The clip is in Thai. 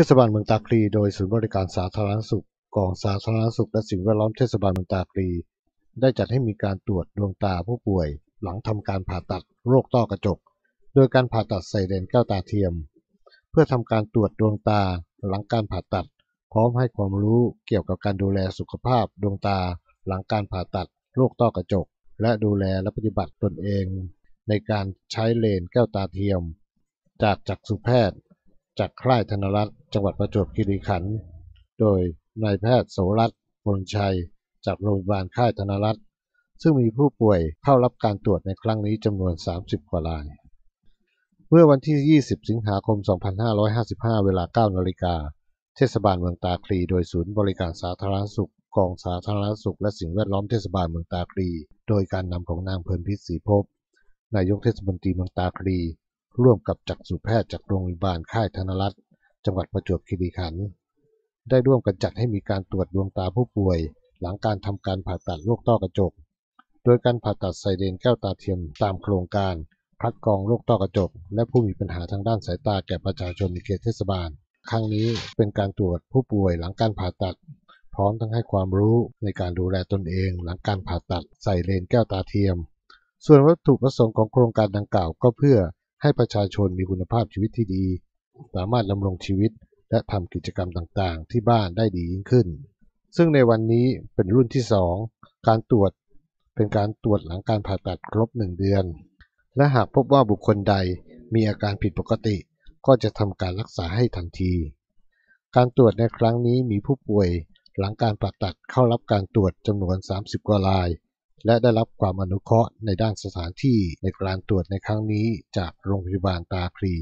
ทศบาลเมืองตาคลี โดยศูนย์บริการสาธารณสุขกองสาธารณสุขและสิ่งแวดล้อมเทศบาลเมืองตาคลี ได้จัดให้มีการตรวจดวงตาผู้ป่วย หลังทำการผ่าตัดโรคต้อกระจก โดยการผ่าตัดใส่เลนส์แก้วตาเทียม เพื่อทำการตรวจดวงตาหลังการผ่าตัด พร้อมให้ความรู้เกี่ยวกับการดูแลสุขภาพดวงตา หลังการผ่าตัดโรคต้อกระจก และดูแลและปฏิบัติตนเอง ในการใช้เลนส์แก้วตาเทียม จากจักษุแพทย์ จากค่ายธนรัตน์จังหวัดประจวบคีรีขันธ์โดยนายแพทย์โสรัตน์มนชัย จากโรงพยาบาลค่ายธนรัตน์ซึ่งมีผู้ป่วยเข้ารับการตรวจในครั้งนี้จำนวน 30 กว่าราย เมื่อวันที่ 20 สิงหาคม 2555 เวลา 9 นาฬิกา เทศบาลเมืองตาคลี โดยศูนย์บริการสาธารณสุขกองสาธารณสุขและสิ่งแวดล้อมเทศบาลเมืองตาคลี โดยการนำของนางเพลินพิษศรีภพนายกเทศมนตรีเมืองตาคลี ร่วมกับจักษุแพทย์จากโรงพยาบาลค่ายธนรัตน์จังหวัดประจวบคีรีขันธ์ได้ร่วมกันจัดให้มีการตรวจดวงตาผู้ป่วย หลังการทำการผ่าตัดโรคต้อกระจก โดยการผ่าตัดใส่เลนแก้วตาเทียมตามโครงการคัดกรองโรคต้อกระจก และผู้มีปัญหาทางด้านสายตาแก่ประชาชนในเขตเทศบาล ครั้งนี้เป็นการตรวจผู้ป่วยหลังการผ่าตัด พร้อมทั้งให้ความรู้ในการดูแลตนเอง หลังการผ่าตัดใส่เลนแก้วตาเทียม ส่วนวัตถุประสงค์ของโครงการดังกล่าวก็เพื่อ ให้ประชาชนมีคุณภาพชีวิตที่ดี สามารถดำรงชีวิตและทำกิจกรรมต่างๆ ที่บ้านได้ดียิ่งขึ้น ซึ่งในวันนี้เป็นรุ่นที่ 2 การตรวจเป็นการตรวจหลังการผ่าตัดครบ 1 เดือน และหากพบว่าบุคคลใดมีอาการผิดปกติ ก็จะทำการรักษาให้ทันที การตรวจในครั้งนี้มีผู้ป่วยหลังการผ่าตัดเข้ารับการตรวจจำนวน 30 กว่าราย และได้รับความอนุเคราะห์ในด้านสถานที่ในการตรวจในครั้งนี้จากโรงพยาบาลตาคลี